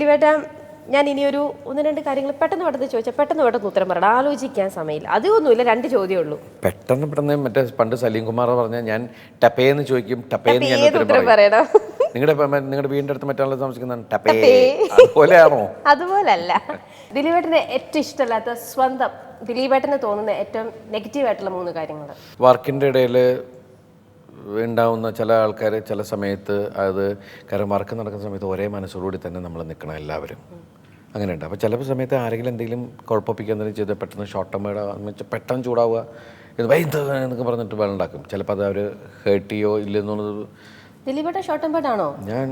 ദിലീപേട്ട ഞാൻ ഇനിയൊരു ഒന്ന് രണ്ട് കാര്യങ്ങൾ പെട്ടെന്ന് പെട്ടെന്ന് ചോദിച്ചാൽ പെട്ടെന്ന് പെട്ടെന്ന് ഉത്തരം പറയണം. ആലോചിക്കാൻ സമയമില്ല. അതൊന്നുമില്ല രണ്ട് ചോദ്യമേ ഉള്ളൂ. പെട്ടെന്ന് പെട്ടെന്ന് മറ്റേ പണ്ട് സലീം കുമാർ പറഞ്ഞ ഞാൻ ടപ്പേന്ന് ചോദിക്കും ടപ്പേന്ന് ഞാൻ ഉത്തരം ഉത്തരം പറയും. പറയണം. നിങ്ങളുടെ നിങ്ങളുടെ വീടിന്റെ അടുത്ത് മറ്റാളുകൾ താമസിക്കുന്നതാണ് ടപ്പേ. അതുപോലെയാണോ? അതുപോലല്ല. ദിലീപേട്ടന് ഏറ്റവും ഇഷ്ടമല്ലാത്ത സ്വന്തം ദിലീപേട്ടന് തോന്നുന്ന ഏറ്റവും നെഗറ്റീവ് ആയിട്ടുള്ള മൂന്ന് കാര്യങ്ങൾ വർക്കിന്റെ ഇടയിൽ ഉണ്ടാവുന്ന ചില ആൾക്കാർ ചില സമയത്ത് അത് കാരണം വർക്ക് നടക്കുന്ന സമയത്ത് ഒരേ മനസ്സോടുകൂടി തന്നെ നമ്മൾ നിൽക്കണം എല്ലാവരും. അങ്ങനെയുണ്ട്. അപ്പോൾ ചില സമയത്ത് ആരെങ്കിലും എന്തെങ്കിലും കുഴപ്പപ്പിക്കുക എന്തെങ്കിലും ചെയ്ത് പെട്ടെന്ന് ഷോർട്ട് ടേം പെട്ടെന്ന് ചൂടാവുക. ഇത് വൈദ്യ എന്നൊക്കെ പറഞ്ഞിട്ട് വെള്ളം ഉണ്ടാക്കും ചിലപ്പോൾ അത് അവർ ഹേർട്ട് ചെയ്യോ ഇല്ലെന്നുള്ളത് ദിലീപേട്ട ഷോർട്ട് ആൻഡ് പാട്ട് ആണോ? ഞാൻ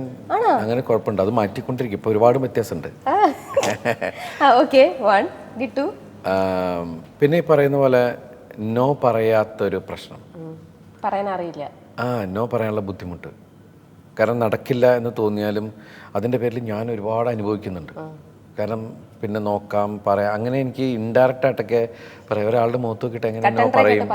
അങ്ങനെ കുഴപ്പമുണ്ട്. അത് മാറ്റിക്കൊണ്ടിരിക്കും. ഇപ്പോൾ ഒരുപാട് വ്യത്യാസമുണ്ട്. ഓക്കെ വൺ ടു പിന്നെ ഈ പറയുന്ന പോലെ നോ പറയാത്തൊരു പ്രശ്നം. പറയാൻ അറിയില്ല. ആ നോ പറയാനുള്ള ബുദ്ധിമുട്ട്. കാരണം നടക്കില്ല എന്ന് തോന്നിയാലും അതിന്റെ പേരിൽ ഞാൻ ഒരുപാട് അനുഭവിക്കുന്നുണ്ട്. കാരണം പിന്നെ നോക്കാം പറയാം. അങ്ങനെ എനിക്ക് ഇൻഡയറക്റ്റ് ആയിട്ടൊക്കെ പറയാം. ഒരാളുടെ മുഖത്ത് നോക്കിയിട്ട് എങ്ങനെ നോ പറയും.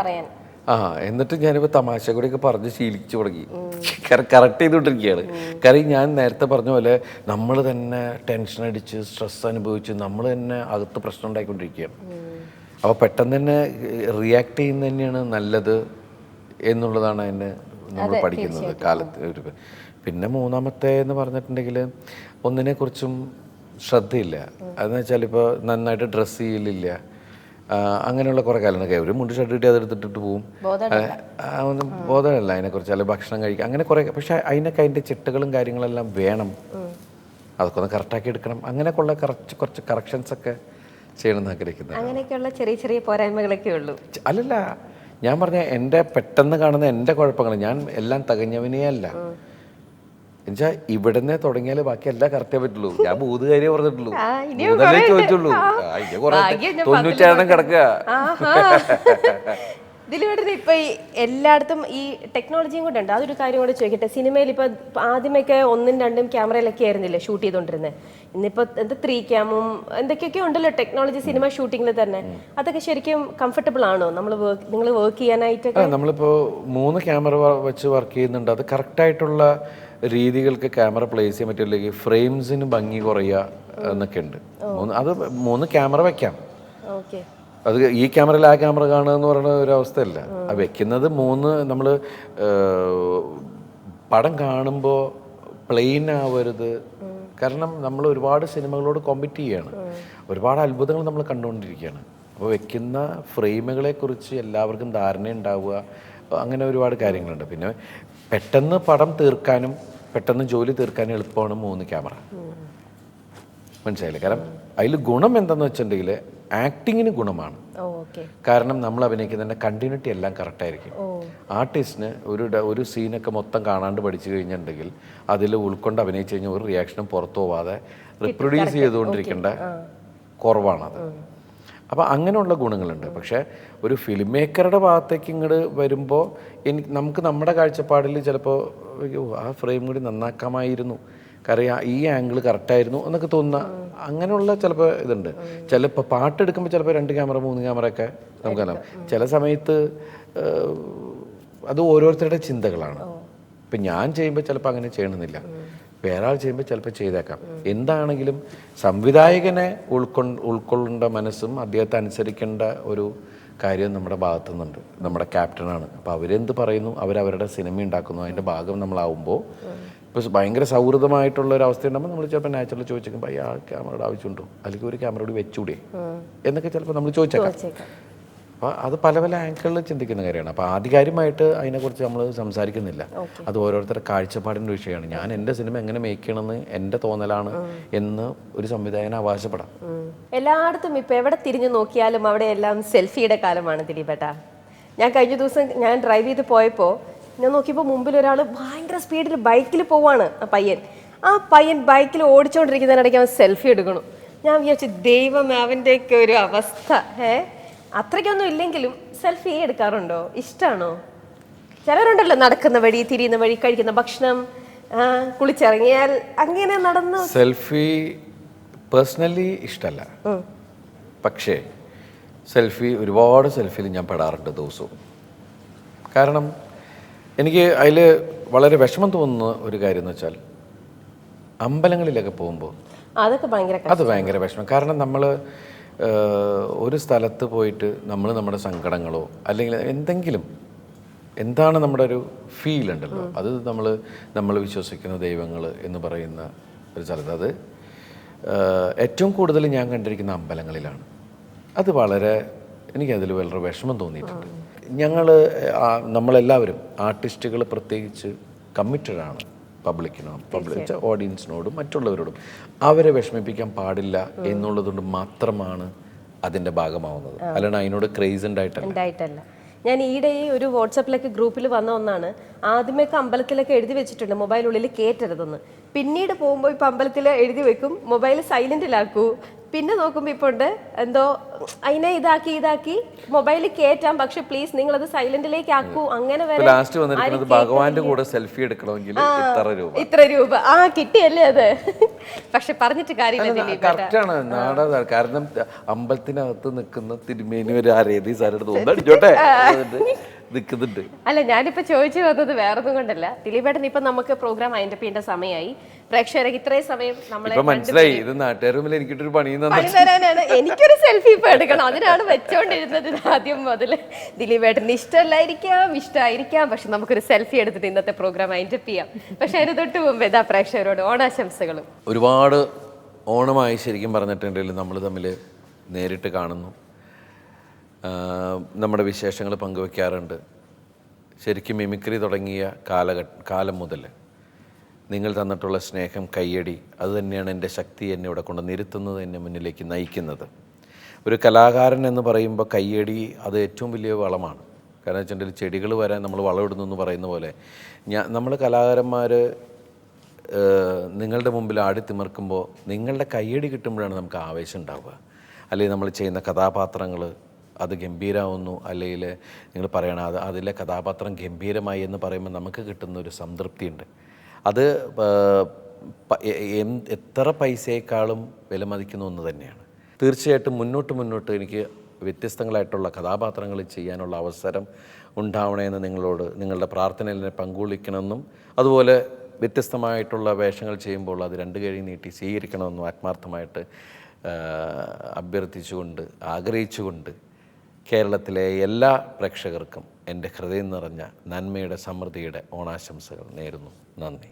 ആ എന്നിട്ട് ഞാനിപ്പോൾ തമാശ കൂടിയൊക്കെ പറഞ്ഞ് ശീലിച്ചു തുടങ്ങി. കറക്റ്റ് ചെയ്തുകൊണ്ടിരിക്കുകയാണ്. കാര്യം ഞാൻ നേരത്തെ പറഞ്ഞ പോലെ നമ്മൾ തന്നെ ടെൻഷൻ അടിച്ച് സ്ട്രെസ് അനുഭവിച്ച് നമ്മൾ തന്നെ അകത്ത് പ്രശ്നം ഉണ്ടായിക്കൊണ്ടിരിക്കുകയാണ്. അപ്പോൾ പെട്ടെന്ന് തന്നെ റിയാക്ട് ചെയ്യുന്നത് തന്നെയാണ് നല്ലത് എന്നുള്ളതാണ് അതിന് നമ്മൾ പഠിക്കുന്നത് കാലത്ത് ഒരു പിന്നെ മൂന്നാമത്തെ എന്ന് പറഞ്ഞിട്ടുണ്ടെങ്കിൽ ഒന്നിനെക്കുറിച്ചും ശ്രദ്ധയില്ല. അതെന്ന് വെച്ചാൽ ഇപ്പോൾ നന്നായിട്ട് ഡ്രസ്സ് ചെയ്യലില്ല. അങ്ങനെയുള്ള കുറേ കാര്യങ്ങളൊക്കെ ഒരു മുണ്ട് ഷർട്ട് കിട്ടി അതെടുത്തിട്ടിട്ട് പോവും. ബോധമല്ല. അതിനെക്കുറിച്ച്. അല്ലെങ്കിൽ ഭക്ഷണം കഴിക്കുക അങ്ങനെ കുറേ പക്ഷെ അതിനൊക്കെ അതിന്റെ ചിട്ടകളും കാര്യങ്ങളെല്ലാം വേണം. അതൊക്കെ ഒന്ന് കറക്റ്റാക്കി എടുക്കണം. അങ്ങനെയൊക്കെയുള്ള കുറച്ച് കുറച്ച് കറക്ഷൻസ് ഒക്കെ ചെയ്യണമെന്ന് ആഗ്രഹിക്കുന്നത് അങ്ങനെയൊക്കെയുള്ള ചെറിയ ചെറിയ പോരായ്മകളൊക്കെ ഉള്ളൂ. അല്ലല്ല. ഞാൻ പറഞ്ഞ എന്റെ പെട്ടെന്ന് കാണുന്ന എന്റെ കുഴപ്പങ്ങൾ ഞാൻ എല്ലാം തികഞ്ഞവനേ അല്ല എന്നുവെച്ചാൽ ഇവിടുന്ന് തുടങ്ങിയാൽ ബാക്കി എല്ലാം കറക്റ്റേ പറ്റുള്ളൂ. ഞാൻ ഭൂതുകാരിയെ കാര്യം പറഞ്ഞിട്ടുള്ളൂ ചോദിച്ചുള്ളൂ. ഞാൻ കിടക്കുക. ആഹാ. ദിലീപേട്ടന് ഇപ്പൊ ഈ എല്ലായിടത്തും ഈ ടെക്നോളജിയും കൂടെ ഉണ്ട്. അതൊരു കാര്യം കൂടെ ചോദിക്കട്ടെ. സിനിമയിൽ ഇപ്പൊ ആദ്യമൊക്കെ ഒന്നും രണ്ടും ക്യാമറയിലൊക്കെ ആയിരുന്നില്ലേ ഷൂട്ട് ചെയ്തോണ്ടിരുന്നത് ഇന്നിപ്പോ എന്താ ത്രീ ക്യാമും എന്തൊക്കെയൊക്കെ ഉണ്ടല്ലോ ടെക്നോളജി സിനിമ ഷൂട്ടിങ്ങിൽ തന്നെ. അതൊക്കെ ശരിക്കും കംഫർട്ടബിൾ ആണോ? നമ്മൾ നിങ്ങൾ വർക്ക് ചെയ്യാനായിട്ടൊക്കെ? നമ്മളിപ്പോ മൂന്ന് ക്യാമറ വെച്ച് വർക്ക് ചെയ്യുന്നുണ്ട്. അത് കറക്റ്റ് ആയിട്ടുള്ള രീതികൾക്ക് ക്യാമറ പ്ലേസ് ചെയ്യാൻ പറ്റില്ലെങ്കിൽ ഫ്രെയിംസിന് ഭംഗി കുറയുക എന്നൊക്കെ ഉണ്ട്. അത് മൂന്ന് ക്യാമറ വെക്കാം. അത് ഈ ക്യാമറയിൽ ആ ക്യാമറ കാണുക എന്ന് പറയുന്ന ഒരു അവസ്ഥയല്ല. ആ. വെക്കുന്നത് മൂന്ന് നമ്മൾ പടം കാണുമ്പോൾ പ്ലെയിൻ ആവരുത്. കാരണം നമ്മൾ ഒരുപാട് സിനിമകളോട് കോമ്പറ്റ് ചെയ്യാണ്. ഒരുപാട് അത്ഭുതങ്ങൾ നമ്മൾ കണ്ടുകൊണ്ടിരിക്കുകയാണ്. അപ്പോൾ വെക്കുന്ന ഫ്രെയിമുകളെ കുറിച്ച് എല്ലാവർക്കും ധാരണ ഉണ്ടാവുക അങ്ങനെ ഒരുപാട് കാര്യങ്ങളുണ്ട്. പിന്നെ പെട്ടെന്ന് പടം തീർക്കാനും പെട്ടെന്ന് ജോലി തീർക്കാനും എളുപ്പമാണ് മൂന്ന് ക്യാമറ. മനസ്സിലായില്ലേ? കാരണം അതിൽ ഗുണം എന്താണെന്ന് വെച്ചിട്ടുണ്ടെങ്കിൽ ആക്ടിങ്ങിന് ഗുണമാണ്. കാരണം നമ്മൾ അഭിനയിക്കുന്ന അഭിനയിക്കുന്നതിന്റെ കണ്ടിന്യൂറ്റി എല്ലാം കറക്റ്റായിരിക്കും ആർട്ടിസ്റ്റിന് ഒരു ഒരു സീനൊക്കെ മൊത്തം കാണാണ്ട് പഠിച്ചു കഴിഞ്ഞിട്ടുണ്ടെങ്കിൽ അതിൽ ഉൾക്കൊണ്ട് അഭിനയിച്ചു കഴിഞ്ഞാൽ ഒരു റിയാക്ഷനും പുറത്തു പോവാതെ റിപ്രൊഡ്യൂസ് ചെയ്തുകൊണ്ടിരിക്കേണ്ട കുറവാണത്. അപ്പോൾ അങ്ങനെയുള്ള ഗുണങ്ങളുണ്ട്. പക്ഷേ ഒരു ഫിലിം മേക്കറുടെ ഭാഗത്തേക്ക് ഇങ്ങോട്ട് വരുമ്പോൾ എനിക്ക് നമുക്ക് നമ്മുടെ കാഴ്ചപ്പാടിൽ ചിലപ്പോൾ ആ ഫ്രെയിം കൂടി നന്നാക്കാമായിരുന്നു. കാരണം ഈ ആംഗിൾ കറക്റ്റായിരുന്നു എന്നൊക്കെ തോന്നുന്ന അങ്ങനെയുള്ള ചിലപ്പോൾ ഇതുണ്ട്. ചിലപ്പോൾ പാട്ടെടുക്കുമ്പോൾ ചിലപ്പോൾ രണ്ട് ക്യാമറ മൂന്ന് ക്യാമറ ഒക്കെ നമുക്ക് കാണാം ചില സമയത്ത് അത് ഓരോരുത്തരുടെ ചിന്തകളാണ്. ഇപ്പം ഞാൻ ചെയ്യുമ്പോൾ ചിലപ്പോൾ അങ്ങനെ ചെയ്യണമെന്നില്ല. വേറെ ആൾ ചെയ്യുമ്പോൾ ചിലപ്പോൾ ചെയ്തേക്കാം. എന്താണെങ്കിലും സംവിധായകനെ ഉൾക്കൊ ഉൾക്കൊള്ളേണ്ട മനസ്സും അദ്ദേഹത്തെ അനുസരിക്കേണ്ട ഒരു കാര്യം നമ്മുടെ ഭാഗത്തു നിന്നുണ്ട് നമ്മുടെ ക്യാപ്റ്റനാണ് അപ്പോൾ അവരെന്ത് പറയുന്നു അവരവരുടെ സിനിമ ഉണ്ടാക്കുന്നു. അതിന്റെ ഭാഗം നമ്മളാവുമ്പോൾ ഇപ്പോൾ ഭയങ്കര സൗഹൃദമായിട്ടുള്ള ഒരു അവസ്ഥ ഉണ്ടാകുമ്പോൾ നമ്മൾ ചിലപ്പോൾ നാച്ചുറൽ ചോദിച്ചേക്കും അയ്യ ആ ക്യാമറയുടെ ആവശ്യമുണ്ടോ? അല്ലെങ്കിൽ ഒരു ക്യാമറ കൂടി വെച്ചൂടെ എന്നൊക്കെ ചിലപ്പോൾ നമ്മൾ ചോദിച്ചേക്കാം. അപ്പോൾ അത് പല പല ആംഗിളിൽ ചിന്തിക്കുന്ന കാര്യമാണ്. അപ്പോൾ ആധികാരികമായിട്ട് അതിനെക്കുറിച്ച് നമ്മൾ സംസാരിക്കുന്നില്ല. അത് ഓരോരുത്തരുടെ കാഴ്ചപ്പാടിന്റെ വിഷയമാണ്. ഞാൻ എന്റെ സിനിമ എങ്ങനെ മേക്ക് ചെയ്യണമെന്ന് എന്റെ തോന്നലാണ് എന്ന് ഒരു സംവിധായകന് അവകാശപ്പെടാം. എല്ലായിടത്തും ഇപ്പം എവിടെ തിരിഞ്ഞു നോക്കിയാലും അവിടെ എല്ലാം സെൽഫിയുടെ കാലമാണ് ദിലീപേട്ട. ഞാൻ കഴിഞ്ഞ ദിവസം ഞാൻ ഡ്രൈവ് ചെയ്ത് പോയപ്പോൾ ഞാൻ നോക്കിയപ്പോൾ മുമ്പിൽ ഒരാൾ ഭയങ്കര സ്പീഡിൽ ബൈക്കിൽ പോവാണ് ആ പയ്യൻ. ആ പയ്യൻ ബൈക്കിൽ ഓടിച്ചുകൊണ്ടിരിക്കുന്നതിനിടയ്ക്ക് അവൻ സെൽഫി എടുക്കണം. ഞാൻ വിചാരിച്ചു ദൈവം അവന്റെയൊക്കെ ഒരു അവസ്ഥ. ഏ അത്രയ്ക്കൊന്നും ഇല്ലെങ്കിലും സെൽഫി എടുക്കാറുണ്ടോ? ഇഷ്ടമാണോ ചിലരുണ്ടല്ലോ നടക്കുന്ന വഴി തിരിയുന്ന വഴി കഴിക്കുന്ന ഭക്ഷണം കുളിച്ചിറങ്ങിയാൽ അങ്ങനെ നടന്ന് സെൽഫി പേഴ്സണലി ഇഷ്ടമല്ല പക്ഷേ സെൽഫി ഒരുപാട് സെൽഫിയിൽ ഞാൻ പെടാറുണ്ട് ദിവസവും. കാരണം എനിക്ക് അതിൽ വളരെ വിഷമം തോന്നുന്ന ഒരു കാര്യം എന്ന് വെച്ചാൽ അമ്പലങ്ങളിലൊക്കെ പോകുമ്പോൾ അതൊക്കെ ഭയങ്കര കഷ്ടം. അത് ഭയങ്കര വിഷമം. കാരണം നമ്മൾ ഒരു സ്ഥലത്ത് പോയിട്ട് നമ്മൾ നമ്മുടെ സങ്കടങ്ങളോ അല്ലെങ്കിൽ എന്തെങ്കിലും എന്താണ് നമ്മുടെ ഒരു ഫീൽ ഉണ്ടല്ലോ. അത് നമ്മൾ നമ്മൾ വിശ്വസിക്കുന്ന ദൈവങ്ങൾ എന്ന് പറയുന്ന ഒരു സ്ഥലത്ത്. അത് ഏറ്റവും കൂടുതൽ ഞാൻ കണ്ടിരിക്കുന്ന അമ്പലങ്ങളിലാണ്. അത് വളരെ എനിക്കതിൽ വളരെ വിഷമം തോന്നിയിട്ടുണ്ട്. ഞങ്ങൾ നമ്മളെല്ലാവരും ആർട്ടിസ്റ്റുകൾ പ്രത്യേകിച്ച് കമ്മിറ്റഡ് ആണ് പബ്ലിക്കിനോടും പബ്ലിക് ഓഡിയൻസിനോടും മറ്റുള്ളവരോടും. അവരെ വിഷമിപ്പിക്കാൻ പാടില്ല എന്നുള്ളതുകൊണ്ട് മാത്രമാണ് അതിന്റെ ഭാഗമാവുന്നത്. അല്ലാണ്ട് അതിനോട് ക്രേസ് ഉണ്ടായിട്ടല്ല. ഞാൻ ഈയിടെ ഒരു വാട്സപ്പിലൊക്കെ ഗ്രൂപ്പിൽ വന്ന ഒന്നാണ്. ആദ്യമൊക്കെ അമ്പലത്തിലൊക്കെ എഴുതി വെച്ചിട്ടുണ്ട് മൊബൈൽ ഉള്ളിൽ കയറ്റരുതെന്ന് പിന്നീട് പോകുമ്പോൾ ഇപ്പം അമ്പലത്തിൽ എഴുതി വെക്കും മൊബൈൽ സൈലന്റിലാക്കൂ പിന്നെ നോക്കുമ്പോൾ ഇപ്പോൾ ഉണ്ട് എന്തോ അതിനെ ഇതാക്കി ഇതാക്കി മൊബൈൽ കയറ്റാം പക്ഷെ പ്ലീസ് നിങ്ങൾ അത് സൈലന്റിലേക്ക് ആക്കൂ അങ്ങനെ വരെ ലാസ്റ്റ് ഭഗവാന്റെ കൂടെ സെൽഫി എടുക്കണമെങ്കിൽ ഇത്ര രൂപ. ആ കിട്ടിയല്ലേ അത്? പക്ഷെ പറഞ്ഞിട്ട് കാര്യമില്ല നാടകം കാരണം അമ്പലത്തിനകത്ത് നിൽക്കുന്ന തിരുമേനി ഒരു ആരേതി സാരെടുത്ത് ഒന്നടിച്ചോട്ടെ? നിൽക്കുന്നുണ്ട് അല്ല ഞാനിപ്പോ ചോദിച്ചു വന്നത് വേറൊന്നും കൊണ്ടല്ല. ദിലീപേട്ടൻ ഇപ്പൊ നമുക്ക് പ്രോഗ്രാം അതിന്റെ ചെയ്യേണ്ട സമയമായി. പ്രേക്ഷകരെ ഇത്രയും സമയം നമ്മളെ മനസ്സിലായി ഇത് നാട്ടുകാർ മുമ്പിൽ എനിക്കിട്ടൊരു പണി തരാനാണ്. എനിക്കൊരു സെൽഫി ഇപ്പൊ എടുക്കണം. അതിനാണ് വെച്ചോണ്ടിരുന്നത് ആദ്യം മുതൽ ദിലീപേട്ടന് ഇഷ്ടമല്ലായിരിക്കാം ഇഷ്ടമായിരിക്കാം പക്ഷെ നമുക്കൊരു സെൽഫി എടുത്തിട്ട് ഇന്നത്തെ പ്രോഗ്രാം അതിന്റെ ചെയ്യാം പക്ഷെ അതിന് തൊട്ട് മുമ്പ് ഇതാ പ്രേക്ഷകരോട് ഓണാശംസകളും. ഒരുപാട് ഓണമായി ശരിക്കും പറഞ്ഞിട്ടുണ്ടെങ്കിൽ നമ്മൾ തമ്മിൽ നേരിട്ട് കാണുന്നു. നമ്മുടെ വിശേഷങ്ങൾ പങ്കുവെക്കാറുണ്ട്. ശരിക്കും മിമിക്രി തുടങ്ങിയ കാലഘട്ട കാലം മുതൽ നിങ്ങൾ തന്നിട്ടുള്ള സ്നേഹം കയ്യടി അതുതന്നെയാണ് എന്റെ ശക്തി എന്നെ ഇവിടെ കൊണ്ട് നിരുത്തുന്നത് എന്നെ മുന്നിലേക്ക് നയിക്കുന്നത്. ഒരു കലാകാരൻ എന്ന് പറയുമ്പോൾ കയ്യടി അത് ഏറ്റവും വലിയ വളമാണ്. കാരണം വെച്ചിട്ടുണ്ടെങ്കിൽ ചെടികൾ വരാൻ നമ്മൾ വളമിടുന്നു എന്ന് പറയുന്ന പോലെ ഞാൻ നമ്മൾ കലാകാരന്മാർ നിങ്ങളുടെ മുമ്പിൽ ആടി ആടിത്തിമിർക്കുമ്പോൾ നിങ്ങളുടെ കയ്യടി കിട്ടുമ്പോഴാണ് നമുക്ക് ആവേശം ഉണ്ടാവുക. അല്ലെങ്കിൽ നമ്മൾ ചെയ്യുന്ന കഥാപാത്രങ്ങൾ അത് ഗംഭീരമാവുന്നു അല്ലെങ്കിൽ നിങ്ങൾ പറയണം അത് അതിലെ കഥാപാത്രം ഗംഭീരമായി എന്ന് പറയുമ്പോൾ നമുക്ക് കിട്ടുന്ന ഒരു സംതൃപ്തിയുണ്ട്. അത് എത്ര പൈസയേക്കാളും വിലമതിക്കുന്ന ഒന്ന് തന്നെയാണ്. തീർച്ചയായിട്ടും മുന്നോട്ട് മുന്നോട്ട് എനിക്ക് വ്യത്യസ്തങ്ങളായിട്ടുള്ള കഥാപാത്രങ്ങൾ ചെയ്യാനുള്ള അവസരം ഉണ്ടാവണമെന്ന് നിങ്ങളോട് നിങ്ങളുടെ പ്രാർത്ഥനയിൽ പങ്കുകൊള്ളിക്കണമെന്നും അതുപോലെ വ്യത്യസ്തമായിട്ടുള്ള വേഷങ്ങൾ ചെയ്യുമ്പോൾ അത് രണ്ട് കഴി നീട്ടി സ്വീകരിക്കണമെന്നും ആത്മാർത്ഥമായിട്ട് അഭ്യർത്ഥിച്ചുകൊണ്ട് ആഗ്രഹിച്ചുകൊണ്ട് കേരളത്തിലെ എല്ലാ പ്രേക്ഷകർക്കും എന്റെ ഹൃദയം നിറഞ്ഞ നന്മയുടെ സമൃദ്ധിയുടെ ഓണാശംസകൾ നേരുന്നു. നന്ദി.